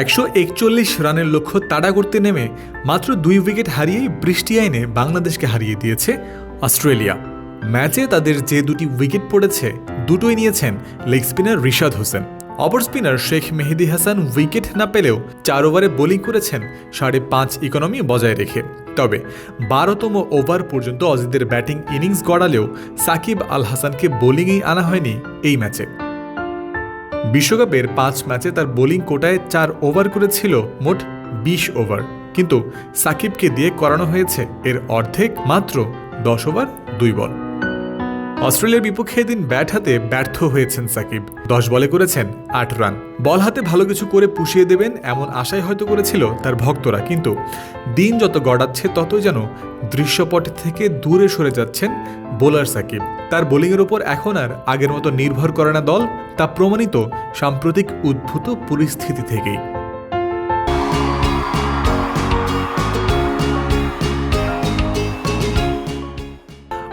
একশো একচল্লিশ রানের লক্ষ্য তাড়া করতে নেমে মাত্র দুই উইকেট হারিয়েই বৃষ্টি আইনে বাংলাদেশকে হারিয়ে দিয়েছে অস্ট্রেলিয়া। ম্যাচে তাদের যে দুটি উইকেট পড়েছে, দুটোই নিয়েছেন লেগ স্পিনার রিশাদ হোসেন। অপর স্পিনার শেখ মেহেদি হাসান উইকেট না পেলেও চার ওভারে বোলিং করেছেন সাড়ে পাঁচ ইকোনমি বজায় রেখে। তবে বারোতম ওভার পর্যন্ত অজিদের ব্যাটিং ইনিংস গড়ালেও সাকিব আল হাসানকে বোলিংয়েই আনা হয়নি এই ম্যাচে। বিশ্বকাপের পাঁচ ম্যাচে তার বোলিং কোটায় চার ওভার করেছিল মোট বিশ ওভার। কিন্তু সাকিবকে দিয়ে করানো হয়েছে এর অর্ধেক মাত্র দশ ওভার, দুই বল। অস্ট্রেলিয়ার বিপক্ষে এদিন ব্যাট হাতে ব্যর্থ হয়েছেন সাকিব। দশ বলে করেছেন আট রান। বল হাতে ভালো কিছু করে পুষিয়ে দেবেন এমন আশাই হয়তো করেছিল তার ভক্তরা, কিন্তু দিন যত গড়াচ্ছে, ততই যেন দৃশ্যপট থেকে দূরে সরে যাচ্ছেন বোলার সাকিব। তার বোলিংয়ের ওপর এখন আর আগের মতো নির্ভর করে না দল, তা প্রমাণিত সাম্প্রতিক উদ্ভূত পরিস্থিতি থেকেই।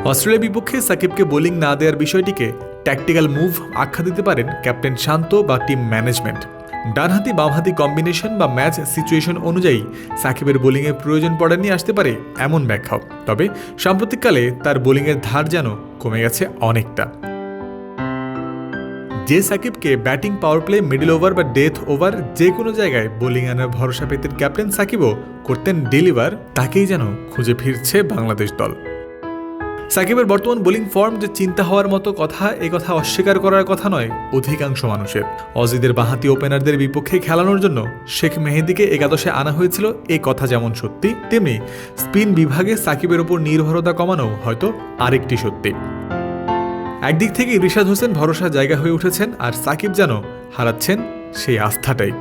অস্ট্রেলিয়ার বিপক্ষে সাকিবকে বোলিং না দেওয়ার বিষয়টিকে ট্যাকটিক্যাল মুভ আখ্যা দিতে পারেন ক্যাপ্টেন শান্ত বা টিম ম্যানেজমেন্ট ডানহাতি, বামহাতি কম্বিনেশন বা ম্যাচ সিচুয়েশন অনুযায়ী সাকিবের বোলিংয়ের প্রয়োজন পড়েনি আসতে পারে এমন ব্যাখ্যাও। তবে সাম্প্রতিককালে তার বোলিংয়ের ধার যেন কমে গেছে অনেকটা। যে সাকিবকে batting power play middle over বা ডেথ ওভার যে কোনো জায়গায় বোলিং আনার ভরসা পেতেন ক্যাপ্টেন সাকিবও করতেন ডেলিভার তাকেই যেন খুঁজে ফিরছে বাংলাদেশ দল। সাকিবের বর্তমান বোলিং ফর্ম যে চিন্তা হওয়ার মতো কথা, এ কথা অস্বীকার করার কথা নয় অধিকাংশ মানুষের। অজিদের বাহাতি ওপেনারদের বিপক্ষে খেলানোর জন্য শেখ মেহেদিকে একাদশে আনা হয়েছিল এ কথা যেমন সত্যি, তেমনি স্পিন বিভাগে সাকিবের ওপর নির্ভরতা কমানো হয়তো আরেকটি সত্যি। একদিক থেকে রিশাদ হোসেন ভরসা জায়গা হয়ে উঠেছেন, আর সাকিব যেন হারাচ্ছেন সেই আস্থাটাই।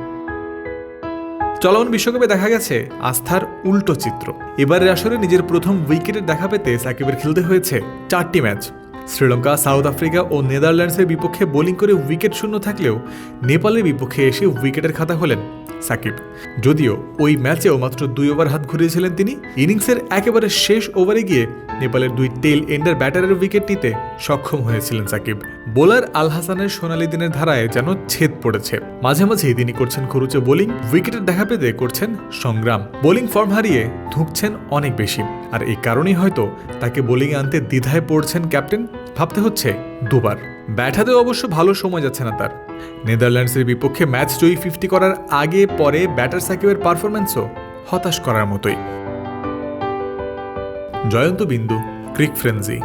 চলমান বিশ্বকাপে দেখা গেছে আস্থার উল্টো চিত্র। এবারের আসরে নিজের প্রথম উইকেটের দেখা পেতে সাকিবের খেলতে হয়েছে চারটি ম্যাচ। শ্রীলঙ্কা, সাউথ আফ্রিকা ও নেদারল্যান্ডসের বিপক্ষে বোলিং করে উইকেট শূন্য থাকলেও নেপালের বিপক্ষে এসে উইকেটের খাতা হলেন সাকিব। যদিও ওই ম্যাচেও মাত্র দুই ওভার হাত ঘুরিয়েছিলেন তিনি। ইনিংসের একেবারে শেষ ওভারে গিয়ে নেপালের দুই টেল এন্ডার ব্যাটারের উইকেট নিতে সক্ষম হয়েছিলেন সাকিব। বোলার আল হাসানের সোনালি দিনের ধারায় যেন ছেদ পড়েছে। মাঝে মাঝেই তিনি করছেন খরুচে বোলিং, উইকেটের দেখা পেতে করছেন সংগ্রাম। বোলিং ফর্ম হারিয়ে ধুঁকছেন অনেক বেশি। আর এই কারণেই হয়তো তাকে বোলিংয়ে আনতে দ্বিধায় পড়ছেন ক্যাপ্টেন। ভাবতে হচ্ছে দুবার। ব্যাট হাতেও অবশ্য ভালো সময় যাচ্ছে না তার। নেদারল্যান্ডসের বিপক্ষে ম্যাচ জয়ী ফিফটি করার আগে পরে ব্যাটার সাকিবের পারফরম্যান্সও হতাশ করার মতোই। জয়ন্ত বিন্দু, ক্রিক ফ্রেন্সি।